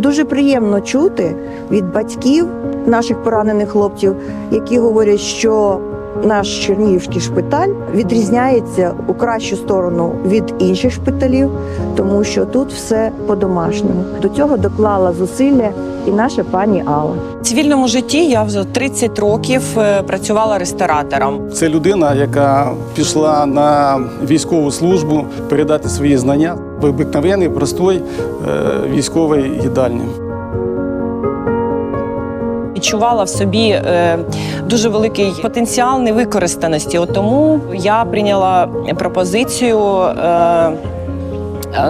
Дуже приємно чути від батьків наших поранених хлопців, які говорять, що наш чернігівський шпиталь відрізняється у кращу сторону від інших шпиталів, тому що тут все по-домашньому. До цього доклала зусилля і наша пані Алла. В цивільному житті я вже 30 років е, працювала ресторатором. Це людина, яка пішла на військову службу передати свої знання в обикновенний, простой е, військовій їдальні. Відчувала в собі е, дуже великий потенціал невикористаності. От тому я прийняла пропозицію. Е,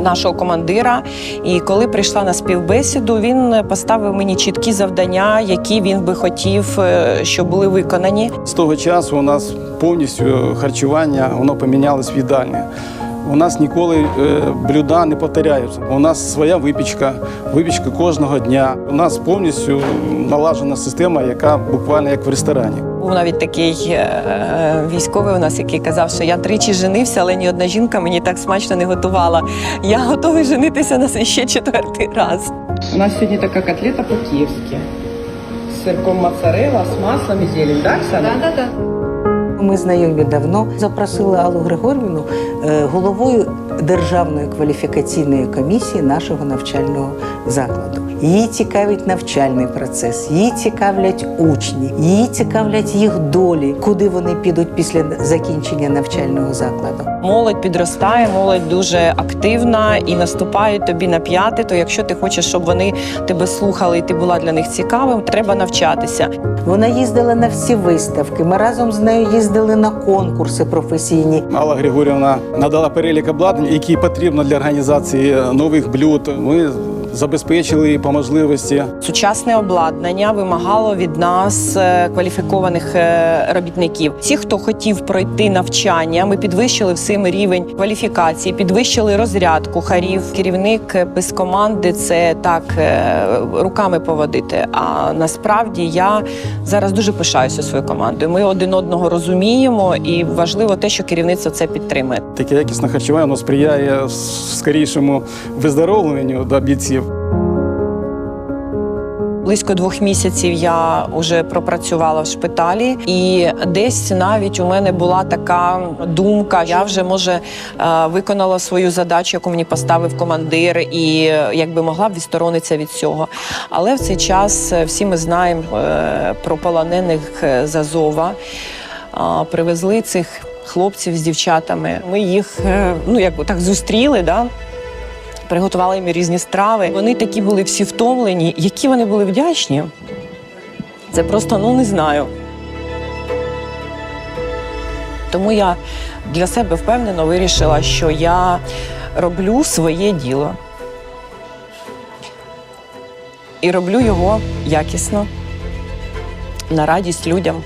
Нашого командира, і коли прийшла на співбесіду, він поставив мені чіткі завдання, які він би хотів, е, щоб були виконані. З того часу у нас повністю харчування воно помінялось в їдальні. У нас ніколи е, блюда не повторяються. У нас своя випічка, випічка кожного дня. У нас повністю налажена система, яка буквально як в ресторані. Був навіть такий е, військовий у нас, який казав, що я тричі женився, але ні одна жінка мені так смачно не готувала. Я готовий женитися на ще четвертий раз. У нас сьогодні така котлета по-київськи. З сирком моцарелла, з маслом і зелень, так, Оксана? Да, да, да. Ми знайомі давно. Запросили Аллу Григорівну е, головою Державної кваліфікаційної комісії нашого навчального закладу. Її цікавить навчальний процес, її цікавлять учні, її цікавлять їх долі, куди вони підуть після закінчення навчального закладу. Молодь підростає, молодь дуже активна і наступає тобі на п'яти. То якщо ти хочеш, щоб вони тебе слухали і ти була для них цікавим, треба навчатися. Вона їздила на всі виставки. Ми разом з нею їздили на конкурси професійні. Алла Григорівна надала перелік обладнань, які потрібно для організації нових блюд. Ми забезпечили її по можливості. Сучасне обладнання вимагало від нас е, кваліфікованих е, робітників. Ті, хто хотів пройти навчання, ми підвищили всім рівень кваліфікації, підвищили розряд кухарів. Керівник без команди це так е, руками поводити. А насправді я зараз дуже пишаюся своєю командою. Ми один одного розуміємо, і важливо те, що керівництво це підтримує. Таке якісне харчування воно сприяє скорішому виздоровленню до бійців. Близько двох місяців я вже пропрацювала в шпиталі, і десь навіть у мене була така думка: я вже може е, виконала свою задачу, яку мені поставив командир, і якби могла б відсторонитися від цього. Але в цей час е, всі ми знаємо е, про полонених з Азова. Привезли цих хлопців з дівчатами. Ми їх ну якби так зустріли. Да? Приготували їм різні страви. Вони такі були всі втомлені, які вони були вдячні. Це просто ну не знаю. Тому я для себе впевнено вирішила, що я роблю своє діло. І роблю його якісно, на радість людям.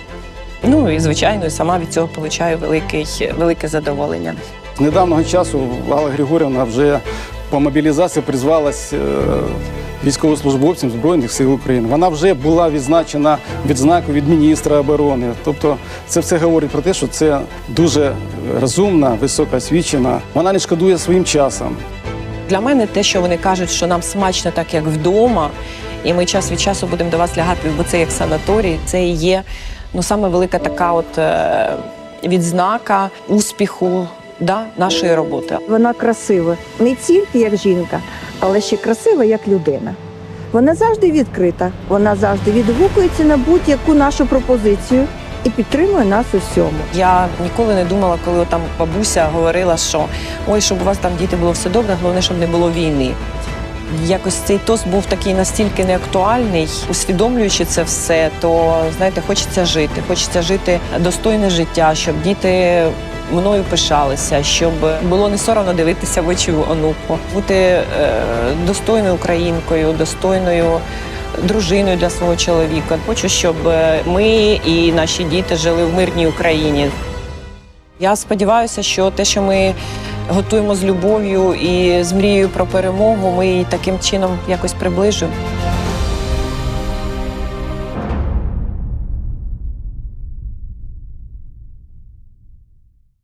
Ну і звичайно, сама від цього получаю великий, велике задоволення. Недавнього часу Алла Григорівна вже по мобілізації призвалась е, військовослужбовцям Збройних сил України. Вона вже була відзначена відзнакою від міністра оборони. Тобто, це все говорить про те, що це дуже розумна, високоосвічена. Вона не шкодує своїм часом. Для мене те, що вони кажуть, що нам смачно так, як вдома, і ми час від часу будемо до вас лягати, бо це як санаторій, це і є ну, саме велика така от е, відзнака успіху да, нашої роботи. Вона красива не тільки як жінка, але ще красива як людина. Вона завжди відкрита, вона завжди відгукується на будь-яку нашу пропозицію і підтримує нас у всьому. Я ніколи не думала, коли там бабуся говорила, що ой, щоб у вас там діти було все добре, головне, щоб не було війни. Якось цей тост був такий настільки неактуальний, усвідомлюючи це все, то знаєте, хочеться жити. Хочеться жити достойне життя, щоб діти мною пишалися, щоб було не соромно дивитися в очі онуку, бути е, достойною українкою, достойною дружиною для свого чоловіка. Хочу, щоб е, ми і наші діти жили в мирній Україні. Я сподіваюся, що те, що ми готуємо з любов'ю і з мрією про перемогу, ми таким чином якось приближуємо.